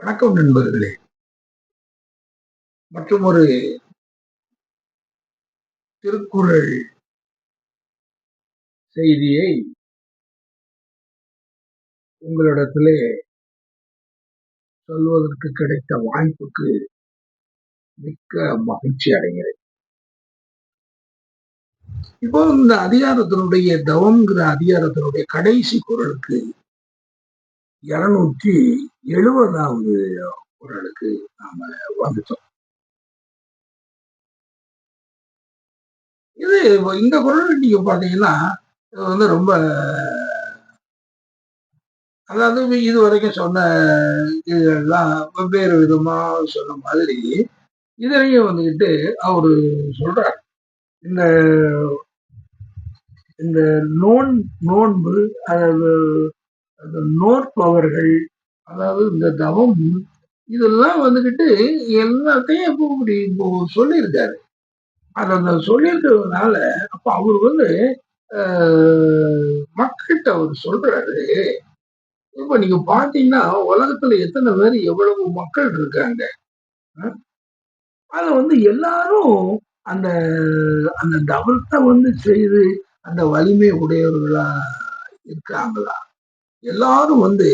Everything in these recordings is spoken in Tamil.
வணக்கம் நண்பர்களே. மற்றும் ஒரு திருக்குறள் செய்தியை உங்களிடத்திலே சொல்வதற்கு கிடைத்த வாய்ப்புக்கு மிக்க மகிழ்ச்சி அடைகிறேன். இப்போ இந்த அதிகாரத்தினுடைய தவம்ங்கிற அதிகாரத்தினுடைய கடைசி குரலுக்கு இருநூற்றி எழுபதாவது குரலுக்கு நாம வந்துட்டோம். இது இந்த குரல் நீங்க பாத்தீங்கன்னா இது வந்து ரொம்ப அதாவது இது வரைக்கும் சொன்ன இதெல்லாம் வெவ்வேறு விதமா சொன்ன மாதிரி இதுலயும் வந்துகிட்டு அவரு சொல்றார். இந்த இந்த நோன் நோன்பு அதாவது நோற்பவர்கள் அதாவது இந்த தவம் இதெல்லாம் வந்துக்கிட்டு எல்லாத்தையும் இப்போ இப்படி இப்போ சொல்லியிருக்காரு. அது அந்த சொல்லியிருக்கிறதுனால அப்ப அவர் வந்து மக்கள்கிட்ட அவர் சொல்றாரு இப்ப நீங்க பாத்தீங்கன்னா உலகத்துல எத்தனை பேர் எவ்வளவு மக்கள் இருக்காங்க? அத வந்து எல்லாரும் அந்த அந்த தவத்தை வந்து செய்து அந்த வலிமை உடையவர்களா இருக்காங்களா? எல்லாரும் வந்து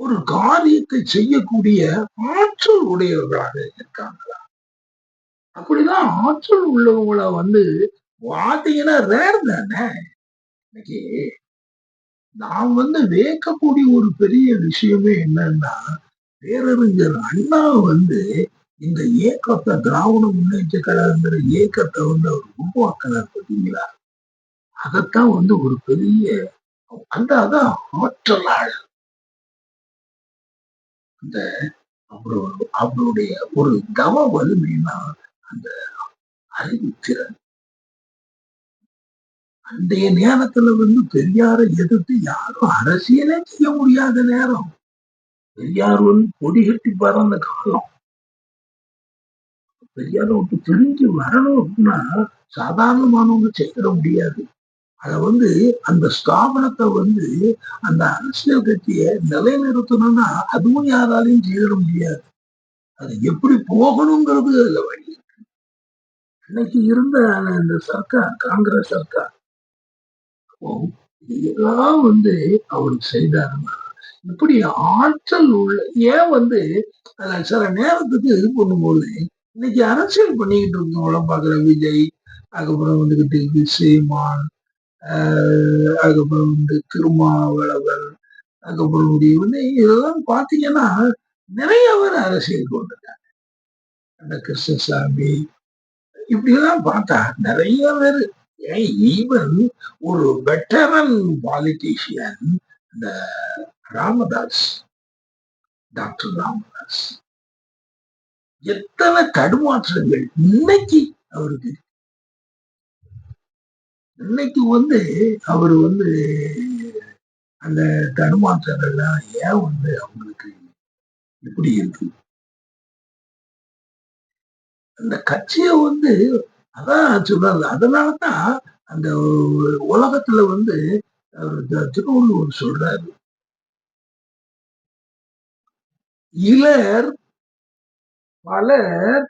ஒரு காரியத்தை செய்யக்கூடிய ஆற்றல் உடையவர்களாக இருக்காங்களா? அப்படிதான் ஆற்றல் உள்ளவங்கள வந்து பார்த்தீங்கன்னா ரேர் தானே? இன்னைக்கு நான் வந்து வேக்கக்கூடிய ஒரு பெரிய விஷயமே என்னன்னா பேரறிஞர் அண்ணா வந்து இந்த இயக்கத்தை திராவிட முன்னேற்ற கழகங்கிற இயக்கத்தை வந்து அவர் உருவாக்கினார் பார்த்தீங்களா? அதைத்தான் வந்து ஒரு பெரிய அந்த அதான் ஆற்றலாள் அந்த அவருடைய ஒரு தவ வலிமைனா அந்த அறிவுத்திறன் அன்றைய நேரத்துல வந்து பெரியார எதிர்த்து யாரும் அரசியலே செய்ய முடியாத நேரம். பெரியார் வந்து கொடி கட்டி பறந்த காலம். பெரியார விட்டு பிரிஞ்சு வரணும் அப்படின்னா சாதாரணமானவங்க செய்திட முடியாது. அத வந்து அந்த ஸ்தாபனத்தை வந்து அந்த அரசியல் கட்சியை நிலைநிறுத்தணும்னா அதுவும் யாராலையும் செய்திட முடியாது. அது எப்படி போகணுங்கிறது அதுல வழி இன்னைக்கு இருந்த அந்த சர்க்கார் காங்கிரஸ் சர்க்கார். இதெல்லாம் வந்து அவர் செய்தாருன்னா இப்படி ஆற்றல் உள்ள ஏன் வந்து சில நேரத்துக்கு இது பண்ணும்போது இன்னைக்கு அரசியல் பண்ணிக்கிட்டு இருக்கவங்களாம் பாக்குற விஜய் அதுக்கப்புறம் வந்துகிட்டு சீமான் அதுக்கப்புறம் வந்து திருமாவளவன் அதுக்கப்புறம் வந்து இதெல்லாம் பார்த்தீங்கன்னா நிறைய பேர் அரசியல் கொண்டிருக்காங்க. அந்த கிருஷ்ணசாமி இப்படிலாம் பார்த்தா நிறைய பேர். ஈவன் ஒரு வெட்டரன் பாலிட்டிஷியன் இந்த ராமதாஸ் டாக்டர் ராமதாஸ் எத்தனை தடுமாற்றங்கள் இன்னைக்கு அவருக்கு இன்னைக்கு வந்து அவர் வந்து அந்த தடுமாற்றங்கள்லாம் ஏன் வந்து அவங்களுக்கு இப்படி இருக்கு? அந்த கட்சியை வந்து அதான் சொல்றாரு அதனாலதான் அந்த உலகத்துல வந்து திருவள்ளுவர் சொல்றாரு. இளர் பலர்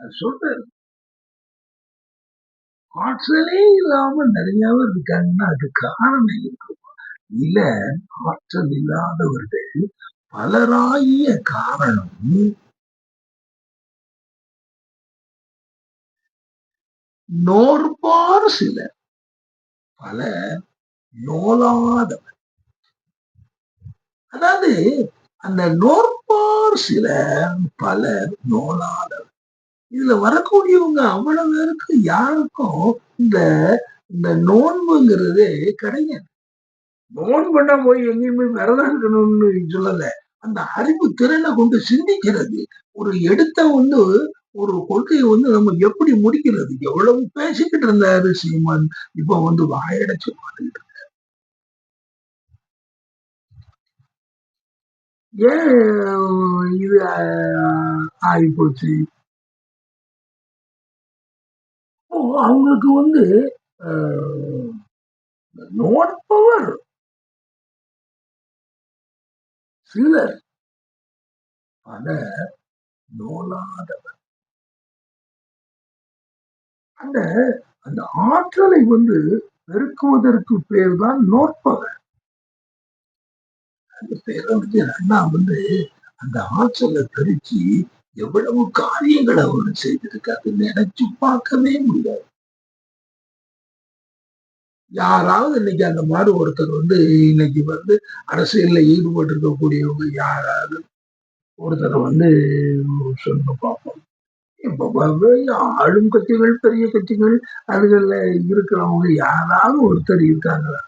சொல்றாரு. ஆற்றலே இல்லாம நிறையாவே இருக்காங்கன்னா அது காரணம் இருக்கு? இல்ல ஆற்றல் இல்லாதவர்கள் பலராகிய காரணம் நோர்பார் சிலர். பல நோலாதவர். அதாவது அந்த நோற்பார் சிலர் பலர் நோலாதவர். இதுல வரக்கூடியவங்க அவ்வளவு பேருக்கு யாருக்கும் இந்த இந்த நோன்புங்கிறதே கிடையாது. நோன்புன்னா போய் எங்கேயுமே விரதம் இருக்கணும்னு சொல்லல. அந்த அறிவு திறனை கொண்டு சிந்திக்கிறது. ஒரு எடுத்த வந்து ஒரு கொள்கையை வந்து நம்ம எப்படி முடிக்கிறது? எவ்வளவு பேசிக்கிட்டு இருந்தாரு சீமான்? இப்ப வந்து வாயடைச்சு பாத்துக்கிட்டு ஏன் இது ஆகி போச்சு அவங்களுக்கு வந்து நோட்பவர் சிலர் பல நோலாதவர். அந்த அந்த ஆற்றலை வந்து பெருக்குவதற்கு பேர் தான் நோற்பவர் அந்த பேரை வந்து அண்ணா வந்து அந்த ஆற்றலை பெருக்கி எவ்வளவு காரியங்களை அவர் செய்திருக்காரு நினைச்சு பார்க்கவே முடியாது. யாராவது இன்னைக்கு அந்த மாதிரி ஒருத்தர் வந்து இன்னைக்கு வந்து அரசியல்ல ஈடுபட்டு இருக்கக்கூடியவங்க யாராவது ஒருத்தரை வந்து சொல்லுங்க பார்ப்போம். இப்ப ஆளும் கட்சிகள் பெரிய கட்சிகள் அதுகள்ல இருக்கிறவங்க யாராவது ஒருத்தர் இருக்காங்களா?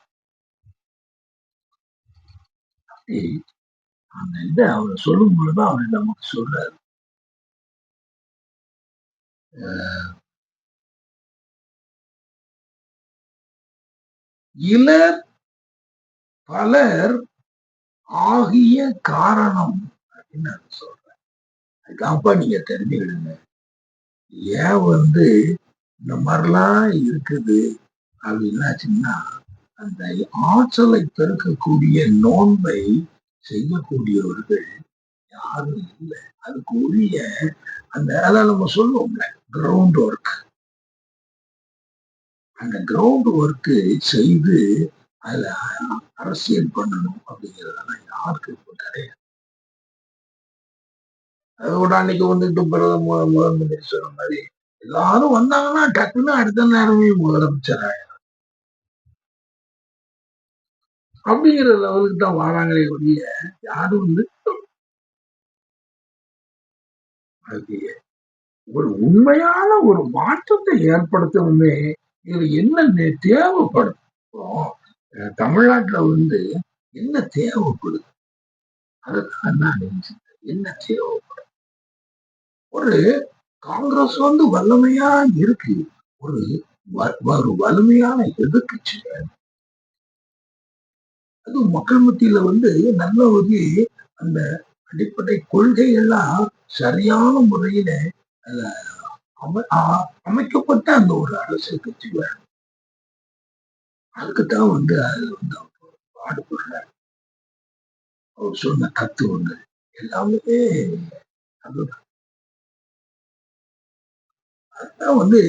அந்த இதை அவர் சொல்லும் பொழுது அவர் நமக்கு சொல்றாரு. இலர் பலர் ஆகிய காரணம் அப்படின்னு சொல்றேன். அதுக்காகப்பா நீங்க தெரிஞ்சுக்கிடுங்க. ஏன் வந்து இந்த மாதிரிலாம் இருக்குது அப்படின்னாச்சுன்னா அந்த ஆற்றலை பெருக்கக்கூடிய நோன்பை செய்யக்கூடியவர்கள் யாரும் இல்லை. அதுக்குரிய அந்த அதான் நம்ம சொல்லுவோம்ல கிரவுண்ட் ஒர்க் அந்த கிரவுண்ட் ஒர்க்கு செய்து அதுல அரசியல் பண்ணணும் அப்படிங்கிறதெல்லாம் யாருக்கு இப்போ கிடையாது அதோட அன்னைக்கு வந்துட்டு பிரதம முதன்மந்திரி சொன்ன மாதிரி எல்லாரும் வந்தாங்கன்னா டக்குன்னு அடுத்த நேரமே முதலமைச்சர் அப்படிங்கிற லெவலுக்கு தான் வாழாங்களே ஒழிய யாரும் வந்து ஒரு உண்மையான ஒரு மாற்றத்தை ஏற்படுத்தவுமே இது என்ன தேவைப்படும். தமிழ்நாட்டுல வந்து என்ன தேவைப்படுது? அதுதான் நான் என்ன தேவைப்படும்? ஒரு காங்கிரஸ் வந்து வல்லமையா இருக்கு. ஒரு ஒரு வலிமையான எதிர்கட்சி அது மக்கள் மத்தியில வந்து நல்ல ஒரு அந்த அடிப்படை கொள்கை எல்லாம் சரியான முறையில அமைக்கப்பட்ட அந்த ஒரு அரசியல் கட்சி வேணும் அதுக்குத்தான் வந்து அது வந்து பாடுபடுறார் அவர் சொன்ன தத்துவங்கள் எல்லாமே அதுதான். அதான் வந்து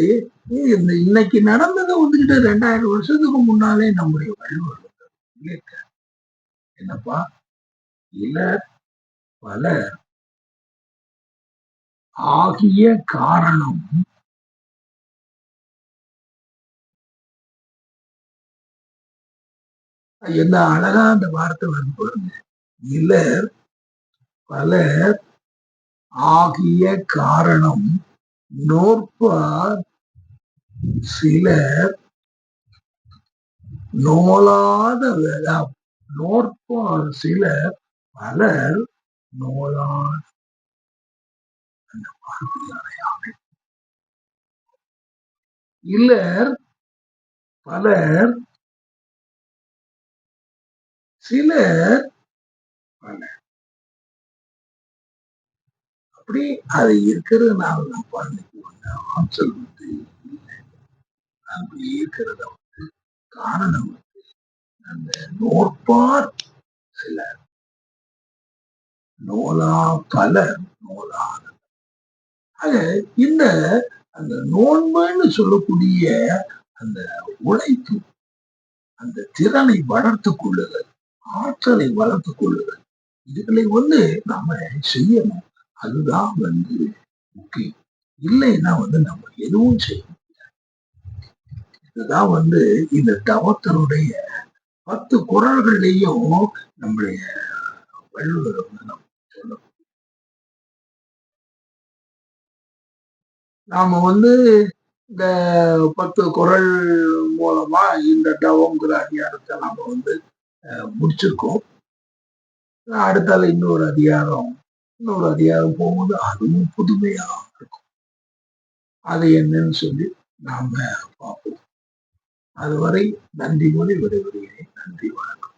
இந்த இன்னைக்கு நடந்ததை வந்துகிட்டு ரெண்டாயிரம் வருஷத்துக்கு முன்னாலே நம்முடைய வள்ளுவர் என்னப்பா? இல்ல பல ஆகிய காரணம். என்ன அழகா அந்த வார்த்தை வந்து பாருங்க. இலர் பலர் ஆகிய காரணம். நோற்பார் சிலர் நோலாத நோற்பார் சிலர் பலர் நோலாத அந்த இல்லர் பலர் சிலர் பலர். அப்படி அது இருக்கிறதுனால தான் பண்ணிக்கு ஆற்றல் வந்து அப்படி இருக்கிறத வந்து காரணம் வந்து அந்த நோற்பார் சிலர். நோலா பலர் நூலான ஆக இந்த அந்த நோன்புன்னு சொல்லக்கூடிய அந்த உழைப்பு அந்த திறனை வளர்த்து கொள்ளுதல் ஆற்றலை வளர்த்து கொள்ளுதல் இதுகளை வந்து நாம செய்யணும். அதுதான் வந்து முக்கியம். இல்லைன்னா வந்து நம்ம எதுவும் செய்ய முடியாது. இதுதான் வந்து இந்த தவத்தனுடைய பத்து குரல்கள்லையும் நம்முடைய வள்ளுவர் வந்து நம்ம நாம வந்து இந்த பத்து குரல் மூலமா இந்த தவங்கிற அதிகாரத்தை நாம வந்து முடிச்சிருக்கோம். அடுத்தால இன்னொரு அதிகாரம். இன்னொரு அதிகாரம் போகும்போது அதுவும் புதுமையா இருக்கும். அது என்னன்னு சொல்லி நாம பார்ப்போம். அதுவரை நன்றி மொழி விடைபெறுகிறேன். நன்றி வணக்கம்.